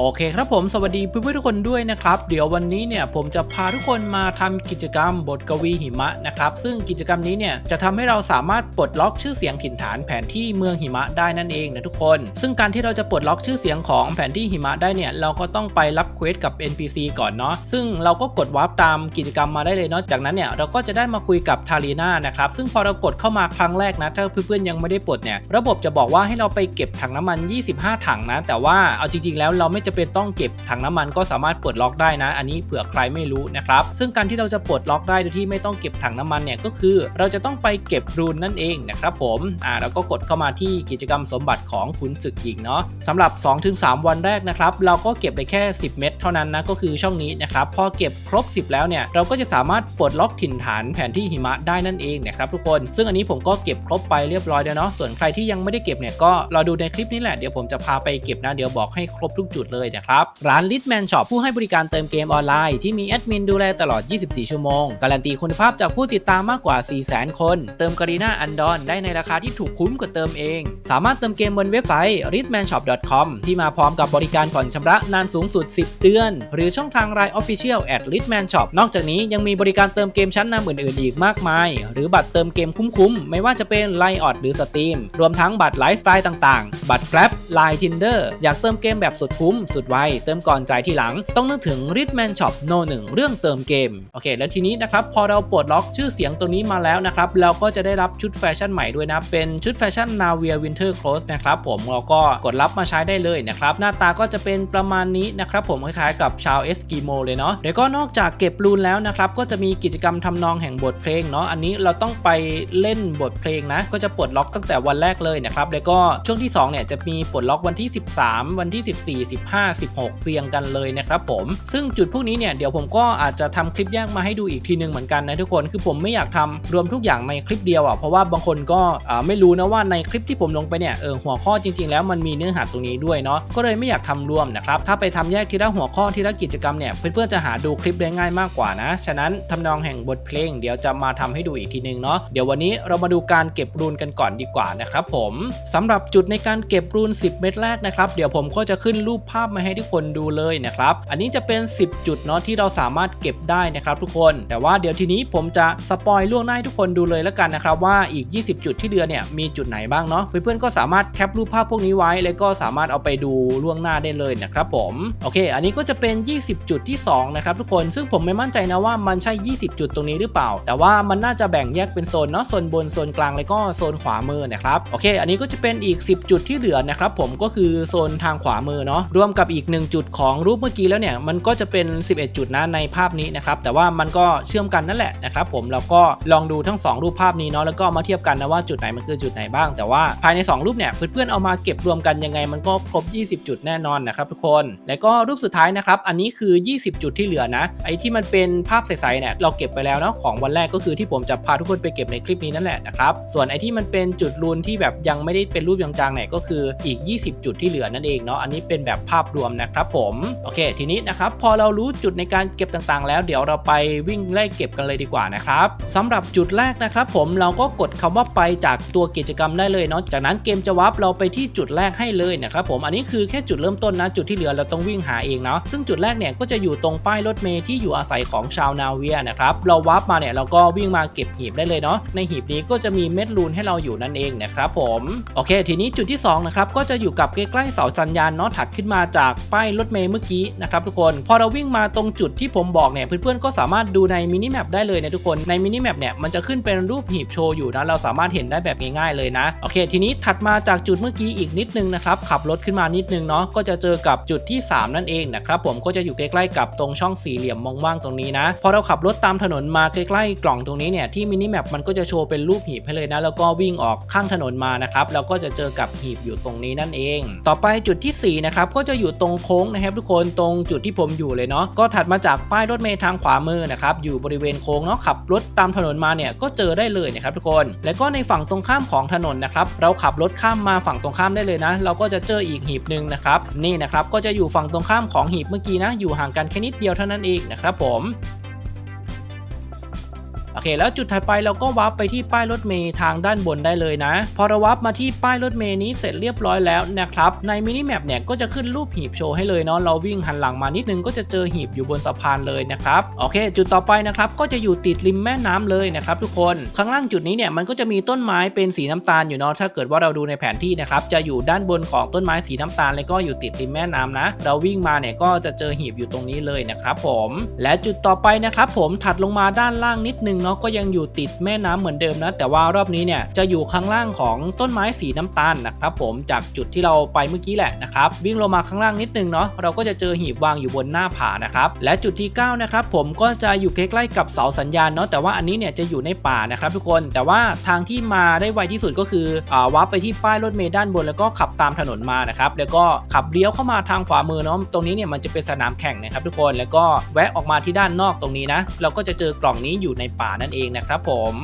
โอเคครับผมสวัสดีเพื่อนๆทุกคนด้วยนะครับ เดี๋ยววันนี้เนี่ยผมจะพาทุกคนมาทำกิจกรรมบทกวีหิมะนะครับ ซึ่งกิจกรรมนี้เนี่ยจะทำให้เราสามารถปลดล็อกชื่อเสียงถิ่นฐานแผนที่เมืองหิมะได้นั่นเองนะทุกคน ซึ่งการที่เราจะปลดล็อกชื่อเสียงของแผนที่หิมะได้เนี่ยเราก็ต้องไปรับเควสกับ NPC ก่อนเนาะซึ่งเราก็กดวาร์ปตามกิจกรรมมาได้เลยเนาะจากนั้นเนี่ยเราก็จะได้มาคุยกับทารีนานะครับซึ่งพอเรากดเข้ามาครั้งแรกนะถ้าเพื่อนๆยังไม่ได้ปลดเนี่ยระบบจะบอกว่าให้เราไปเก็บถังน้ำมัน 25 ถังนะแต่ว่าเอาจริงๆแล้วเราไม่จะเป็นต้องเก็บถังน้ำมันก็สามารถปลดล็อกได้นะ อันนี้เผื่อใครไม่รู้นะครับ ซึ่งการที่เราจะปลดล็อกได้โดยที่ไม่ต้องเก็บถังน้ำมันเนี่ยก็คือ เราจะต้องไปเก็บรูนนั่นเองนะครับผมอ่าเราก็กดเข้ามาที่กิจกรรมสมบัติของขุนศึกหญิงเนาะสำหรับ 2-3 วันแรกนะครับเราก็เก็บได้แค่ 10 เม็ดเท่านั้นนะก็คือช่องนี้นะครับพอเก็บครบ 10 แล้วเนี่ยเราก็จะสามารถปลดล็อกถิ่นฐานแผนที่หิมะได้นั่นเองนะครับทุกคน ซึ่งอันนี้ผมก็เก็บครบไปเรียบร้อยแล้วเนาะส่วนใครที่ยังไม่ได้เก็บเนี่ยก็รอดูในคลิปนี้แหละเดี๋ยวผมจะพาไปเก็บนะเดี๋ยวบอกให้ครบทุกจุดเลยนะครับ ร้าน Litman Shop ผู้ให้บริการเติมเกมออนไลน์ที่มีแอดมินดูแลตลอด 24 ชั่วโมง การันตีคุณภาพจากผู้ติดตามมากกว่า 400,000 คน เติมการีนาอันดอนได้ในราคาที่ถูกคุ้มกว่าเติมเอง สามารถเติมเกมบนเว็บไซต์ ritmanshop.com ที่มาพร้อมกับบริการผ่อนชำระนานสูงสุด 10 เดือน หรือช่องทาง Line Official at Ritman Shop นอกจากนี้ยังมีบริการเติมเกมชั้นนำอื่นๆอีกมากมาย หรือบัตรเติมเกมคุ้มๆ ไม่ว่าจะเป็น l i ออดหรือ Steam รวมทั้งบัตรไลฟ์สไตล์ต่างๆ บัตร Grab Line Tinder อยากเติมเกมแบบสุดคุ้มสุดไว เติมก่อนจ่ายทีหลัง ต้องนึกถึง Ritman Shop No 1 เรื่องเติมเกม โอเค แล้วทีนี้นะครับ พอเราปลดล็อกชื่อเสียงตัวนี้มาแล้วนะครับ เราก็จะได้รับชุดแฟชั่นใหม่ด้วยนะ เป็นชุดแฟชั่น Navia Winter Clothes นะครับผมเราก็กดรับมาใช้ได้เลยนะครับ หน้าตาก็จะเป็นประมาณนี้นะครับผมคล้ายๆกับชาวเอสกิโมเลยเนาะเดี๋ยวก็นอกจากเก็บรูนแล้วนะครับก็จะมีกิจกรรมทำนองแห่งบทเพลงเนาะอันนี้เราต้องไปเล่นบทเพลงนะ ก็จะปลดล็อกตั้งแต่วันแรกเลยนะครับแล้วก็ช่วงที่2เนี่ยจะมีปลดล็อกวันที่ 13 วันที่ 14 15 16 เรียงกันเลยนะครับผม ซึ่งจุดพวกนี้เนี่ยเดี๋ยวผมก็อาจจะทำคลิปแยกมาให้ดูอีกทีนึงเหมือนกันนะทุกคนคือผมไม่อยากทำรวมทุกอย่างในคลิปเดียวอะเพราะว่าบางคนก็ไม่รู้นะว่าในคลิปที่ผมลงไปเนี่ยเออหัวข้อจริง ๆ แล้วมันมีเนื้อหาตรงนี้ด้วยเนาะก็เลยไม่อยากทำรวมนะครับถ้าไปทำแยกทีละหัวข้อทีละกิจกรรมเนี่ยเพื่อนๆจะหาดูคลิปได้ง่ายมากกว่านะฉะนั้นทำนองแห่งบทเพลง เดี๋ยวจะมาทำให้ดูอีกทีนึงเนาะเดี๋ยววันนี้เรามาดูการเก็บรูนกันก่อนดีกว่านะครับผมสำหรับจุดในการเก็บรูน 10 เม็ดแรกนะครับเดี๋ยวผมก็จะขึ้นรูปภาพมาให้ทุกคนดูเลยนะครับ อันนี้จะเป็น 10 จุดเนาะที่เราสามารถเก็บได้นะครับทุกคน แต่ว่าเดี๋ยวทีนี้ผมจะสปอยล่วงหน้าให้ทุกคนดูเลยแล้วกันนะครับว่าอีก 20 จุดที่เดือนเนี่ยมีจุดไหนบ้างเนาะเพื่อนๆก็สามารถแคปรูปภาพพวกนี้ไว้ แล้วก็สามารถเอาไปดูล่วงหน้าได้เลยนะครับผมโอเค อันนี้ก็จะเป็น 20 จุดที่2นะครับทุกคนซึ่งผมไม่มั่นใจนะว่ามันใช่ 20 จุดตรงนี้หรือเปล่า แต่ว่ามันน่าจะแบ่งแยกเป็นโซนเนาะโซนบนโซนกลางแล้วก็โซนขวามือนะครับโอเค อันนี้ก็จะเป็นอีก 10 จุดที่เหลือนะครับผมก็คือโซนทางขวามือเนาะรวมกับอีก 1 จุดของรูปเมื่อกี้แล้วเนี่ยมันก็จะเป็น 11 จุดนะในภาพนี้นะครับแต่ว่ามันก็เชื่อมกันนั่นแหละนะครับผมเราก็ลองดูทั้ง 2 รูปภาพนี้เนาะแล้วก็มาเทียบกันนะว่าจุดไหนมันคือจุดไหนบ้าง แต่ว่าภายใน 2 รูปเนี่ยเพื่อนๆเอามาเก็บรวมกันยังไงมันก็ครบ 20 จุดแน่นอนนะครับทุกคน แล้วก็รูปสุดท้ายนะครับอันนี้คือ 20 จุดที่เหลือนะไอ้ที่มันเป็นภาพใสๆเนี่ยเราเก็บไปแล้วเนาะของวันแรกก็คือที่ผมจะพาทุกคนไปเก็บในคลิปนี้นั่นแหละนะครับส่วนไอ้ที่มันเป็นจุดรูนที่แบบยังไม่ได้เป็นรูปจางๆเนี่ยก็คืออีก 20 จุดที่เหลือนั่นเองเนาะอันนี้เป็นแบบภาพรวมนะครับผมโอเค ทีนี้นะครับพอเรารู้จุดในการเก็บต่างๆ แล้วเดี๋ยวเราไปวิ่งไล่เก็บกันเลยดีกว่านะครับสำหรับจุดแรกนะครับ ผมเราก็กดคำว่าไปจากตัวกิจกรรมได้เลยเนาะจากนั้นเกมจะวับเราไปที่จุดแรกให้เลยนะครับผมอันนี้คือแค่จุดเริ่มต้นนะจุดที่เหลือเราต้องวิ่งหาเองเนาะซึ่งจุดแรกเนี่ยก็จะอยู่ตรงป้ายรถเมล์ที่อยู่อาศัยของชาวนาเวียนะครับเราวับมาเนี่ยเราก็วิ่งมาเก็บหีบได้เลยเนาะในหีบนี้ก็จะมีเม็ดลูนให้เราอยู่นั่นเองนะครับผมโอเค ทีนี้จุดที่2นะครับก็จะอยู่กับใกล้ๆเสาสัญญาณเนาะถัดขึ้นมาจากป้ายรถเมล์เมื่อกี้นะครับทุกคน พอเราวิ่งมาตรงจุดที่ผมบอกเนี่ยเพื่อนๆก็สามารถดูในมินิแมปได้เลยนะทุกคนในมินิแมปเนี่ยมันจะขึ้นเป็นรูปหีบโชว์อยู่นะเราสามารถเห็นได้แบบง่ายๆเลยนะโอเค ทีนี้ถัดมาจากจุดเมื่อกี้อีกนิดนึงนะครับขับรถขึ้นมานิดนึงเนาะก็จะเจอกับจุดที่ 3 นั่นเองนะครับผมก็จะอยู่ใกล้ๆกับตรงช่องสี่เหลี่ยมว่างๆตรงนี้นะพอเราขับรถตามถนนมาใกล้ๆกล่องตรงนี้เนี่ยที่มินิแมปมันก็จะโชว์เป็นรูปหีบให้เลยนะแล้วก็วิ่งออกข้างถนนมานะครับแล้วก็จะเจอกับหีบอยู่ตรงนี้นั่นเอง ต่อไปจุดที่4นะครับก็จะอยู่ตรงโค้งนะครับทุกคนตรงจุดที่ผมอยู่เลยเนาะก็ถัดมาจากป้ายรถเมล์ทางขวามือนะครับอยู่บริเวณโค้งเนาะขับรถตามถนนมาเนี่ยก็เจอได้เลยนะครับทุกคน แล้วก็ในฝั่งตรงข้ามของถนนนะครับเราขับรถข้ามมาฝั่งตรงข้ามได้เลยนะ เราก็จะเจออีกหีบหนึ่งนะครับนี่นะครับก็จะอยู่ฝั่งตรงข้ามของหีบเมื่อกี้นะอยู่ห่างกันแค่นิดเดียวเท่านั้นเองนะครับผม อเคแล้วจุดถัดไปเราก็วาร์ปไปที่ป้ายรถเมล์ทางด้านบนได้เลยนะ พอเราวาร์ปมาที่ป้ายรถเมล์นี้เสร็จเรียบร้อยแล้วนะครับในมินิแมปเนี่ยก็จะขึ้นรูปหีบโชว์ให้เลยเนาะเราวิ่งหันหลังมานิดนึงก็จะเจอหีบอยู่บนสะพานเลยนะครับโอเค จุดต่อไปนะครับก็จะอยู่ติดริมแม่น้ำเลยนะครับทุกคนข้างล่างจุดนี้เนี่ยมันก็จะมีต้นไม้เป็นสีน้ำตาลอยู่เนาะถ้าเกิดว่าเราดูในแผนที่นะครับจะอยู่ด้านบนของต้นไม้สีน้ำตาล แล้วก็อยู่ติดริมแม่น้ำนะ เราวิ่งมาเนี่ยก็จะเจอหีบอยู่ตรงนี้เลยนะครับผม และจุดต่อไปนะครับผมถัดลงมาด้านล่างนิดนึงเนาะก็ยังอยู่ติดแม่น้ำเหมือนเดิมนะ แต่ว่ารอบนี้เนี่ยจะอยู่ข้างล่างของต้นไม้สีน้ำตาลนะครับผมจากจุดที่เราไปเมื่อกี้แหละนะครับวิ่งลงมาข้างล่างนิดนึงเนาะเราก็จะเจอหีบวางอยู่บนหน้าผานะครับและจุดที่9นะครับผมก็จะอยู่ใกล้ๆกับเสาสัญญาณเนาะแต่ว่าอันนี้เนี่ยจะอยู่ในป่านะครับทุกคนแต่ว่าทางที่มาได้ไวที่สุดก็คืออ่าวาร์ปไปที่ป้ายรถเมล์ด้านบน แล้วก็ขับตามถนนมานะครับแล้วก็ขับเลี้ยวเข้ามาทางขวามือเนาะตรงนี้เนี่ยมันจะเป็นสนามแข่งนะครับทุกคนแล้วก็แวะออกมาที่ด้านนอกตรงนี้นะเราก็จะเจอกล่องนี้อยู่ในป่านั่นเองนะครับผม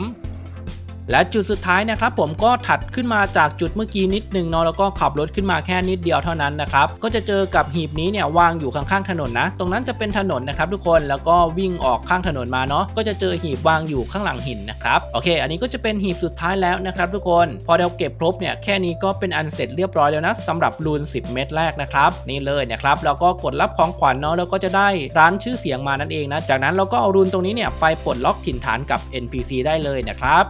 และจุดสุดท้ายนะครับผมก็ถัดขึ้นมาจากจุดเมื่อกี้นิดนึงเนาะแล้วก็ขับรถขึ้นมาแค่นิดเดียวเท่านั้นนะครับก็จะเจอกับหีบนี้เนี่ยวางอยู่ข้างๆถนนนะ ตรงนั้นจะเป็นถนนนะครับทุกคนแล้วก็วิ่งออกข้างถนนมาเนาะก็จะเจอหีบวางอยู่ข้างหลังหินนะครับโอเค อันนี้ก็จะเป็นหีบสุดท้ายแล้วนะครับทุกคนพอเราเก็บครบเนี่ยแค่นี้ก็เป็นอันเสร็จเรียบร้อยแล้วนะสำหรับรูน 10 เม็ดแรกนะครับนี่เลยนะครับแล้วก็กดรับของขวัญเนาะแล้วก็จะได้ร้านชื่อเสียงมานั่นเองนะจากนั้นเราก็เอารูนตรงนี้เนี่ยไปปลดล็อกถิ่นฐานกับ NPC ได้เลยนะครับ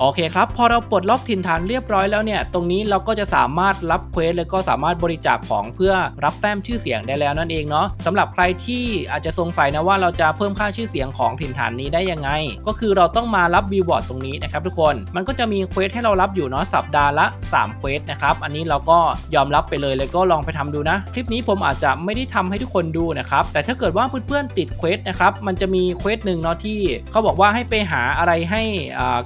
โอเคครับ พอเราปลดล็อกถิ่นฐานเรียบร้อยแล้วเนี่ย ตรงนี้เราก็จะสามารถรับเควสแล้วก็สามารถบริจาคของเพื่อรับแต้มชื่อเสียงได้แล้วนั่นเองเนาะสำหรับใครที่อาจจะสงสัยนะว่าเราจะเพิ่มค่าชื่อเสียงของถิ่นฐานนี้ได้ยังไง ก็คือเราต้องมารับบิวบอร์ดตรงนี้นะครับทุกคน มันก็จะมีเควสให้เรารับอยู่เนาะสัปดาห์ละ3เควสนะครับ อันนี้เราก็ยอมรับไปเลยแล้วก็ลองไปทำดูนะ คลิปนี้ผมอาจจะไม่ได้ทำให้ทุกคนดูนะครับ แต่ถ้าเกิดว่าเพื่อนๆติดเควสนะครับ มันจะมีเควสหนึ่งเนาะที่เขาบอกว่าให้ไปหาอะไรให้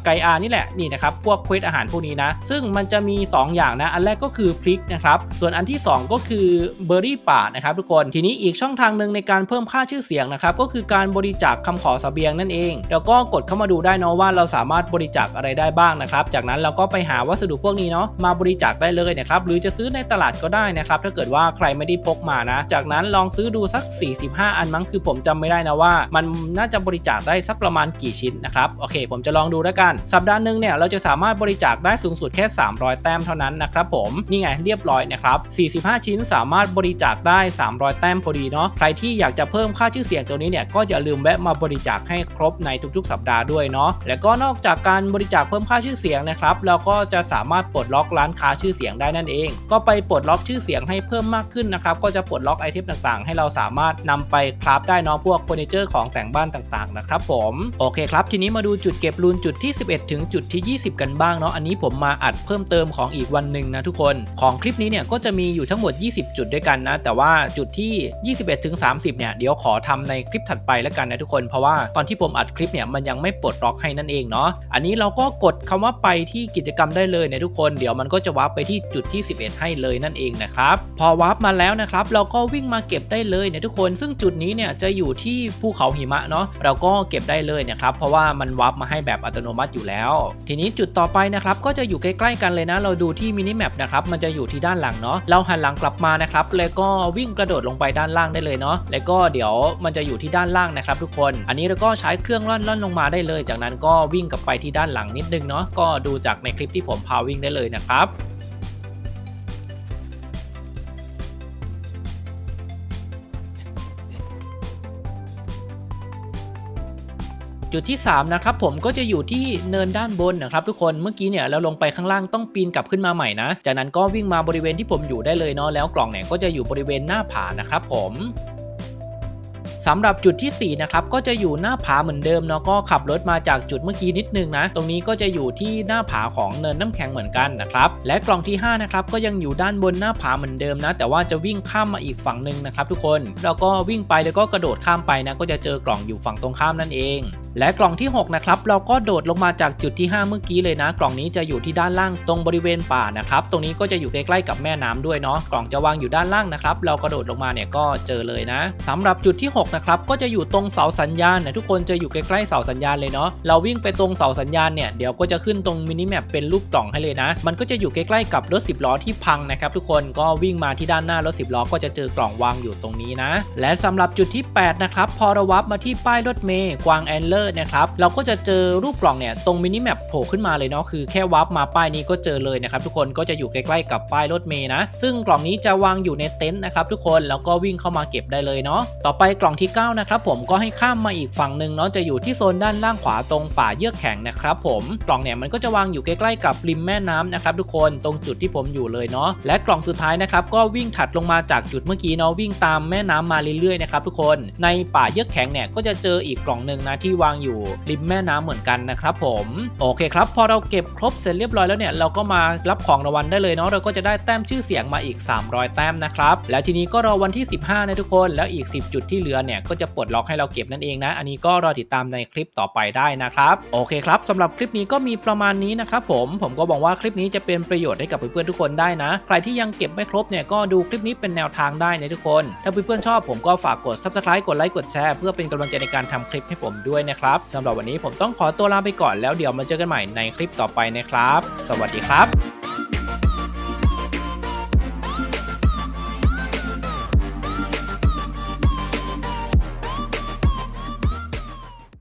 ไกอานี่แหละนี่นะครับพวกเควสอาหารพวกนี้นะ ซึ่งมันจะมี 2 อย่างนะ อันแรกก็คือพริกนะครับ ส่วนอันที่ 2 ก็คือเบอร์รี่ป่านะครับทุกคนทีนี้อีกช่องทางหนึ่งในการเพิ่มค่าชื่อเสียงนะครับก็คือการบริจาคคำขอเสบียงนั่นเอง แล้วก็กดเข้ามาดูได้เนาะว่าเราสามารถบริจาคอะไรได้บ้างนะครับ จากนั้นเราก็ไปหาวัสดุพวกนี้เนาะมาบริจาคได้เลยนะครับหรือจะซื้อในตลาดก็ได้นะครับถ้าเกิดว่าใครไม่ได้พกมานะ จากนั้นลองซื้อดูสัก 45 อันมั้งคือผมจำไม่ได้นะว่า มันน่าจะบริจาคได้สักประมาณกี่ชิ้นนะครับโอเค ผมจะลองดูแล้วกันสัปดาห์หนึ่งเนี่ยเราจะสามารถบริจาคได้สูงสุดแค่ 300 แต้มเท่านั้นนะครับผมนี่ไงเรียบร้อยนะครับ 45 ชิ้นสามารถบริจาคได้ 300 แต้มพอดีเนาะใครที่อยากจะเพิ่มค่าชื่อเสียงตัวนี้เนี่ยก็อย่าลืมแวะมาบริจาคให้ครบในทุกๆ สัปดาห์ด้วยเนาะแล้วก็นอกจากการบริจาคเพิ่มค่าชื่อเสียงนะครับเราก็จะสามารถปลดล็อกร้านค้าชื่อเสียงได้นั่นเอง ก็ไปปลดล็อกชื่อเสียงให้เพิ่มมากขึ้นนะครับก็จะปลดล็อกไอเทมต่างๆ ให้เราสามารถนำไปคราฟได้เนาะพวกเฟอร์นิเจอร์ของแต่งบ้านต่างๆนะครับผมโอเคครับทีนี้มาดูจุดเก็บรูนจุดที่ 11 ถึงจุดที่ 20 กันบ้างเนาะอันนี้ผมมาอัดเพิ่มเติมของอีกวันหนึ่งนะทุกคนของคลิปนี้เนี่ยก็จะมีอยู่ทั้งหมด 20 จุดด้วยกันนะ แต่ว่าจุดที่ 21ถึง30 เนี่ย เดี๋ยวขอทำในคลิปถัดไปแล้วกันนะทุกคน เพราะว่าตอนที่ผมอัดคลิปเนี่ยมันยังไม่ปลดล็อกให้นั่นเองเนาะอันนี้เราก็กดคำว่าไปที่กิจกรรมได้เลยนะทุกคนเดี๋ยวมันก็จะวาร์ปไปที่จุดที่ 11 ให้เลยนั่นเองนะครับพอวาร์ปมาแล้วนะครับเราก็วิ่งมาเก็บได้เลยนะทุกคน ซึ่งจุดนี้เนี่ยจะอยู่ที่ภูเขาหิมะเนาะเราก็เก็บได้เลยนะครับเพราะว่ามันวาร์ปมาให้แบบอัตโนมัติอยู่แล้วทีนี้จุดต่อไปนะครับก็จะอยู่ใกล้ๆกันเลยนะ เราดูที่มินิแมปนะครับมันจะอยู่ที่ด้านหลังเนาะเราหันหลังกลับมานะครับแล้วก็วิ่งกระโดดลงไปด้านล่างได้เลยเนาะแล้วก็เดี๋ยวมันจะอยู่ที่ด้านล่างนะครับ ทุกคน อันนี้เราก็ใช้เครื่องล่อนล่อนลงมาได้เลย จากนั้นก็วิ่งกลับไปที่ด้านหลังนิดนึงเนาะก็ดูจากในคลิปที่ผมพาวิ่งได้เลยนะครับ จุดที่ 3 นะครับผมก็จะอยู่ที่เนินด้านบนนะครับทุกคนเมื่อกี้เนี่ยเราลงไปข้างล่างต้องปีนกลับขึ้นมาใหม่นะ จากนั้นก็วิ่งมาบริเวณที่ผมอยู่ได้เลยเนาะแล้วกล่องเนี่ยก็จะอยู่บริเวณหน้าผานะครับผมสำหรับจุดที่ 4 นะครับ ก็จะอยู่หน้าผาเหมือนเดิมเนาะก็ขับรถมาจากจุดเมื่อกี้นิดนึงนะ ตรงนี้ก็จะอยู่ที่หน้าผาของเนินน้ำแข็งเหมือนกันนะครับ และกล่องที่ 5 นะครับ ก็ยังอยู่ด้านบนหน้าผาเหมือนเดิมนะ แต่ว่าจะวิ่งข้ามมาอีกฝั่งหนึ่งนะครับทุกคน แล้วก็วิ่งไปแล้วก็กระโดดข้ามไปนะ ก็จะเจอกล่องอยู่ฝั่งตรงข้ามนั่นเอง และกล่องที่ 6 นะครับ เราก็โดดลงมาจากจุดที่ 5 เมื่อกี้เลยนะ กล่องนี้จะอยู่ที่ด้านล่างตรงบริเวณป่านะครับ ตรงนี้ก็จะอยู่ใกล้ๆกับแม่น้ำด้วยเนาะ กล่องจะวางอยู่ด้านล่างนะครับ เรากระโดดลงมาเนี่ยก็เจอเลยนะสำหรับจุดที่ 6 นะครับ ก็จะอยู่ตรงเสาสัญญาณนะทุกคนจะอยู่ใกล้ๆเสาสัญญาณเลยเนาะ เราวิ่งไปตรงเสาสัญญาณเนี่ย เดี๋ยวก็จะขึ้นตรงมินิแมปเป็นรูปกล่องให้เลยนะ มันก็จะอยู่ใกล้ๆกับรถ10ล้อที่พังนะครับทุกคน ก็วิ่งมาที่ด้านหน้ารถ10ล้อก็จะเจอกล่องวางอยู่ตรงนี้นะ และสำหรับจุดที่8นะครับพอเราวับมาที่ป้ายรถเมย์กวางแอนเลอร์นะครับเราก็จะเจอรูปกล่องเนี่ยตรงมินิแมปโผล่ขึ้นมาเลยเนาะคือแค่วับมาป้ายนี้ก็เจอเลยนะครับทุกคนก็จะอยู่ใกล้ๆกับป้ายรถเมย์นะ ซึ่งกล่องนี้จะวางอยู่ในเต็นท์นะครับทุกคนแล้วก็วิ่งเข้ามาเก็บได้เลยเนาะต่อไปกล่องที่9นะครับผมก็ให้ข้ามมาอีกฝั่งหนึ่งเนาะจะอยู่ที่โซนด้านล่างขวาตรงป่าเยือกแข็งนะครับผมกล่องเนี่ยมันก็จะวางอยู่ใกล้ๆกับริมแม่น้ำนะครับทุกคนตรงจุดที่ผมอยู่เลยเนาะและกล่องสุดท้ายนะครับก็วิ่งถัดลงมาจากจุดเมื่อกี้เนาะวิ่งตามแม่น้ำมาเรื่อยๆนะครับทุกคนในป่าเยือกแข็งเนี่ยก็จะเจออีกกล่องหนึ่งนะที่วางอยู่ริมแม่น้ำเหมือนกันนะครับผมโอเคครับ พอเราเก็บครบเสร็จเรียบร้อยแล้วเนี่ยเราก็มารับของรางวัลได้เลยเนาะเราก็จะได้แต้มชื่อเสียงมาอีก 300 แต้มนะครับแล้วทีนี้ก็รอวันที่ 15นะทุกคนแล้วอีก 10 จุดที่เหลือเนี่ยก็จะปลดล็อกให้เราเก็บนั่นเองนะ อันนี้ก็รอติดตามในคลิปต่อไปได้นะครับโอเคครับสำหรับคลิปนี้ก็มีประมาณนี้นะครับผมผมก็บอกว่าคลิปนี้จะเป็นประโยชน์ให้กับเพื่อนๆทุกคนได้นะ ใครที่ยังเก็บไม่ครบเนี่ยก็ดูคลิปนี้เป็นแนวทางได้นะทุกคน ถ้าเพื่อนๆชอบผมก็ฝากกด subscribe กดไลค์กดแชร์เพื่อเป็นกำลังใจในการทำคลิปให้ผมด้วยนะครับสำหรับวันนี้ผมต้องขอตัวลาไปก่อนแล้วเดี๋ยวมาเจอกันใหม่ในคลิปต่อไปนะครับ สวัสดีครับ